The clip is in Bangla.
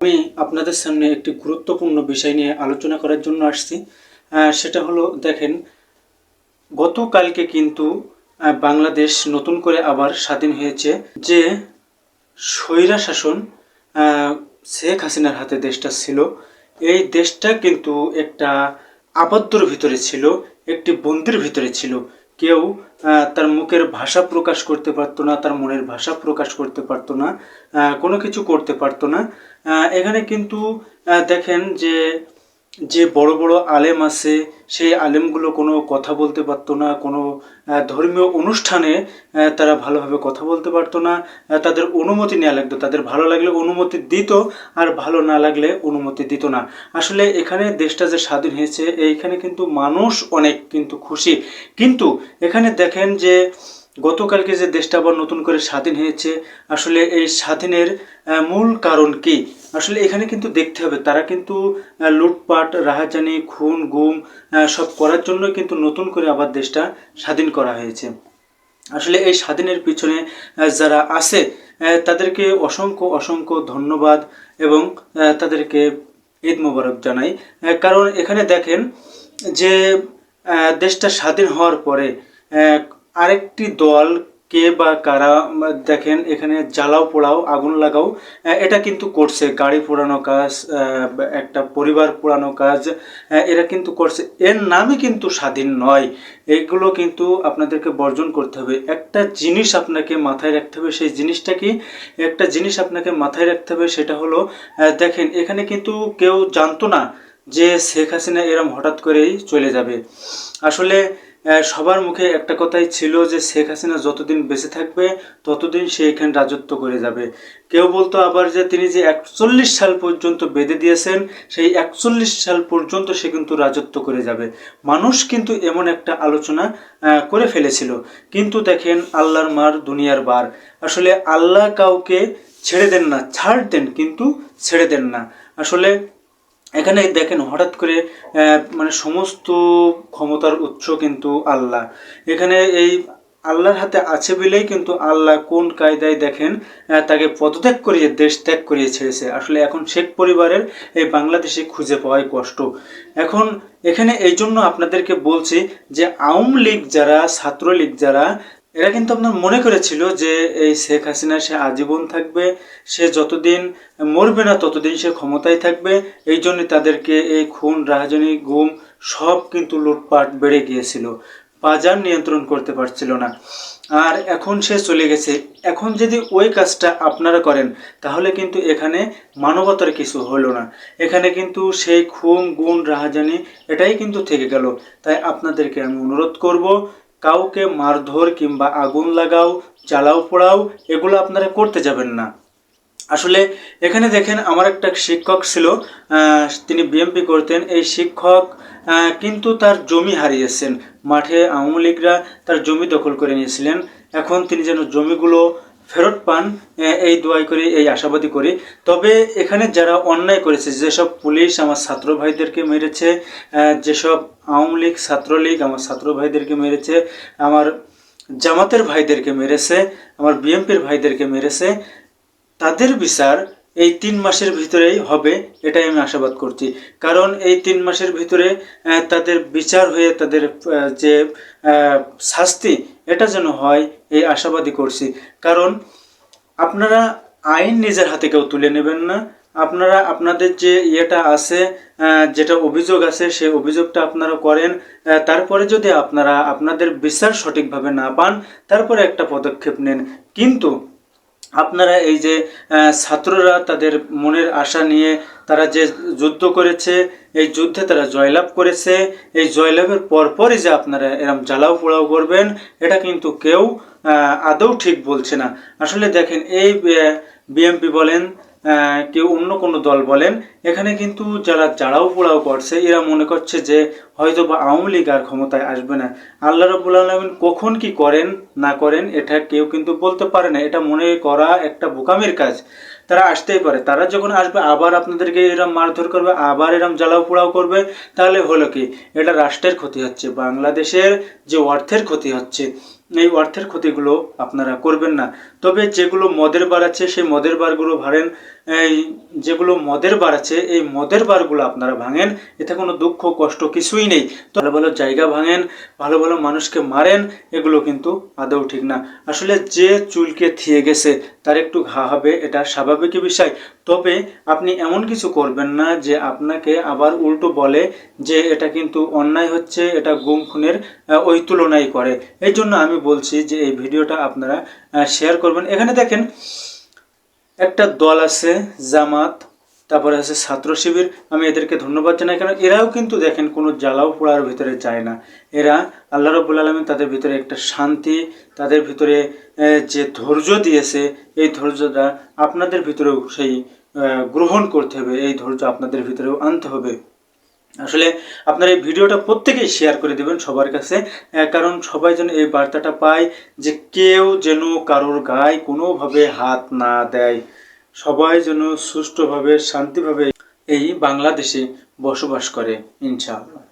আমি আপনাদের সামনে একটি গুরুত্বপূর্ণ বিষয় নিয়ে আলোচনা করার জন্য আসছি। সেটা হলো, দেখেন, গতকালকে কিন্তু বাংলাদেশ নতুন করে আবার স্বাধীন হয়েছে যে স্বৈরা শাসন শেখ হাসিনার হাতে দেশটা ছিল। এই দেশটা কিন্তু একটা আবদ্ধর ভিতরে ছিল, একটি বন্দির ভিতরে ছিল। কেউ তার মুখের ভাষা প্রকাশ করতে পারতো না, তার মনের ভাষা প্রকাশ করতে পারতো না কোনো কিছু করতে পারতো না। এখানে কিন্তু দেখেন যে যে বড় বড় আলেম আছে, সেই আলেমগুলো কোনো কথা বলতে পারতো না, কোনো ধর্মীয় অনুষ্ঠানে তারা ভালোভাবে কথা বলতে পারতো না তাদের অনুমতি নেওয়া লাগতো। তাদের ভালো লাগলে অনুমতি দিত, আর ভালো না লাগলে অনুমতি দিত না। আসলে এখানে দেশটা যে স্বাধীন হয়েছে, এইখানে কিন্তু মানুষ অনেক কিন্তু খুশি। কিন্তু এখানে দেখেন যে, গতকালকে যে দেশটা আবার নতুন করে স্বাধীন হয়েছে, আসলে এই স্বাধীনের মূল কারণ কি? আসলে এখানে কিন্তু দেখতে হবে, তারা কিন্তু লুটপাট, রাহাজানি, খুন, গুম সব করার জন্য কিন্তু নতুন করে আবার দেশটা স্বাধীন করা হয়েছে। আসলে এই স্বাধীনের পিছনে যারা আছে তাদেরকে অসংখ্য অসংখ্য ধন্যবাদ এবং তাদেরকে ঈদ মোবারক জানাই। কারণ এখানে দেখেন যে দেশটা স্বাধীন হওয়ার পরে আরেকটি দল কে বা কারা দেখেন, এখানে জ্বালাও, পোড়াও, আগুন লাগাও এটা কিন্তু করছে। গাড়ি পোড়ানো কাজ একটা পরিবার পোড়ানো কাজ এরা কিন্তু করছে। এর নামই কিন্তু স্বাধীন নয়। এগুলো কিন্তু আপনাদেরকে বর্জন করতে হবে। একটা জিনিস আপনাকে মাথায় রাখতে হবে, সেই জিনিসটা কি? একটা জিনিস আপনাকে মাথায় রাখতে হবে, সেটা হলো দেখেন, এখানে কিন্তু কেউ জানতো না যে শেখ হাসিনা এরম হঠাৎ করেই চলে যাবে। আসলে সবার মুখে একটা কথাই ছিল যে শেখ হাসিনা যতদিন বেঁচে থাকবে, ততদিন সে এখানে রাজত্ব করে যাবে। কেউ বলতো আবার যে তিনি যে একচল্লিশ সাল পর্যন্ত বেঁধে দিয়েছেন, সেই একচল্লিশ সাল পর্যন্ত সে কিন্তু রাজত্ব করে যাবে। মানুষ কিন্তু এমন একটা আলোচনা করে ফেলেছিল। কিন্তু দেখেন আল্লাহর মার দুনিয়ার বার। আসলে আল্লাহ কাউকে ছেড়ে দেন না, ছাড় দেন, কিন্তু ছেড়ে দেন না। আসলে এখানে দেখেন হঠাৎ করে মানে সমস্ত ক্ষমতার উৎস কিন্তু আল্লাহ। এখানে এই আল্লাহর হাতে আছে বলেই কিন্তু আল্লাহ কোন কায়দায় দেখেন তাকে পদত্যাগ করিয়ে, দেশ ত্যাগ করিয়ে ছেড়েছে। আসলে এখন শেখ পরিবারের এই বাংলাদেশে খুঁজে পাওয়াই কষ্ট। এখন এখানে এই জন্য আপনাদেরকে বলছি যে আওয়ামী লীগ যারা, ছাত্রলীগ যারা এরা কিন্তু আপনার মনে করেছিল যে এই শেখ হাসিনা সে আজীবন থাকবে, সে যতদিন মরবে না ততদিন সে ক্ষমতায় থাকবে, এই জন্য তাদেরকে এই খুন, রাহাজানি, গুম সব কিন্তু লুটপাট বেড়ে গিয়েছিল। বাজার নিয়ন্ত্রণ করতে পারছিল না। আর এখন সে চলে গেছে। এখন যদি ওই কাজটা আপনারা করেন, তাহলে কিন্তু এখানে মানবতার কিছু হলো না। এখানে কিন্তু সেই খুন গুণ রাহাজানি, এটাই কিন্তু থেকে গেল। তাই আপনাদেরকে আমি অনুরোধ করব কাউকে মারধর কিংবা আগুন লাগাও, জ্বালাও, পোড়াও, এগুলো আপনারা করতে যাবেন না। আসলে এখানে দেখেন আমার একটা শিক্ষক ছিল তিনি বিএমপি করতেন। এই শিক্ষক কিন্তু তার জমি হারিয়েছেন। মাঠে আওয়ামী লীগরা তার জমি দখল করে নিয়েছিলেন। এখন তিনি যেন জমিগুলো ফেরত পান এই দোয়াই করি, এই আশাবাদী করি। তবে এখানে যারা অন্যায় করেছে, যেসব পুলিশ আমার ছাত্র ভাইদেরকে মেরেছে যেসব আওয়ামী লীগ ছাত্রলীগ আমার ছাত্র ভাইদেরকে মেরেছে, আমার জামাতের ভাইদেরকে মেরেছে, আমার বিএমপির ভাইদেরকে মেরেছে, তাদের বিচার এই তিন মাসের ভিতরেই হবে, এটাই আমি আশাবাদ করছি। কারণ এই তিন মাসের ভিতরে তাদের বিচার হয়ে তাদের যে শাস্তি এটা যেন হয়, এই আশাবাদী করছি। কারণ আপনারা আইন নিজের হাতে কেউ তুলে নেবেন না। আপনারা আপনাদের যে ইয়েটা আছে যেটা অভিযোগ আছে, সেই অভিযোগটা আপনারা করেন। তারপরে যদি আপনারা আপনাদের বিচার সঠিকভাবে না পান, তারপরে একটা পদক্ষেপ নেন। কিন্তু আপনারা এই যে ছাত্ররা তাদের মনের আশা নিয়ে তারা যে যুদ্ধ করেছে, এই যুদ্ধে তারা জয়লাভ করেছে, এই জয়লাভের পরপরই যে আপনারা এরম জ্বালাও পোড়াও করবেন, এটা কিন্তু কেউ আদৌ ঠিক বলছে না। আসলে দেখেন, এই বিএমপি বলেন কেউ অন্য কোনো দল বলেন, এখানে কিন্তু যারা জাড়াও পোড়াও করছে, এরা মনে করছে যে হয়তো বা আওয়ামী লীগ আর ক্ষমতায় আসবে না। আল্লাহ রবুল আলমিন কখন কি করেন, না করেন, এটা কেউ কিন্তু বলতে পারে না। এটা মনে করা একটা বোকামির কাজ। তারা আসতেই পারে। তারা যখন আসবে, আবার আপনাদেরকে এরম মারধর করবে, আবার এরম জ্বালাও পোড়াও করবে, তাহলে হলো কি? এটা রাষ্ট্রের ক্ষতি হচ্ছে, বাংলাদেশের যে অর্থের ক্ষতি হচ্ছে, এই অর্থের ক্ষতিগুলো আপনারা করবেন না। তবে যেগুলো মদের বার আছে, সেই মদের বারগুলো ভাঙেন। এই যেগুলো মদের বার আছে, এই মদের বারগুলো আপনারা ভাঙেন। এতে কোনো দুঃখ, কষ্ট কিছুই নেই। তো ভালো ভালো জায়গা ভাঙেন, ভালো ভালো মানুষকে মারেন, এগুলো কিন্তু আদৌ ঠিক না। আসলে যে চুলকে থিয়ে গেছে, তার একটু ঘা হবে, এটা স্বাভাবিক বিষয়। তবে আপনি এমন কিছু করবেন না যে আপনাকে আবার উল্টো বলে যে এটা কিন্তু অন্যায় হচ্ছে, এটা গুম খুনের ওই তুলনায় করে। এই জন্য আমি বলছি যে এই ভিডিওটা আপনারা শেয়ার করবেন। এখানে দেখেন, একটা দল আছে জামাত, তারপরে আছে ছাত্র শিবির। আমি এদেরকে ধন্যবাদ জানাই কারণ এরাও কিন্তু দেখেন কোনো জ্বালাও পোড়ার ভিতরে যায় না। এরা আল্লাহ রব্বুল আলমিন তাদের ভিতরে একটা শান্তি, তাদের ভিতরে যে ধৈর্য দিয়েছে, এই ধৈর্যটা আপনাদের ভিতরেও সেই গ্রহণ করতে হবে, এই ধৈর্য আপনাদের ভিতরেও আনতে হবে। আসলে আপনার এই ভিডিওটা প্রত্যেকেই শেয়ার করে দেবেন সবার কাছে কারণ সবাই যেন এই বার্তাটা পায় যে কেউ যেন কারোর গায়ে কোনোভাবে হাত না দেয়। সবাই যেন সুষ্ঠুভাবে, শান্তিভাবে এই বাংলাদেশে বসবাস করে, ইনশাআল্লাহ।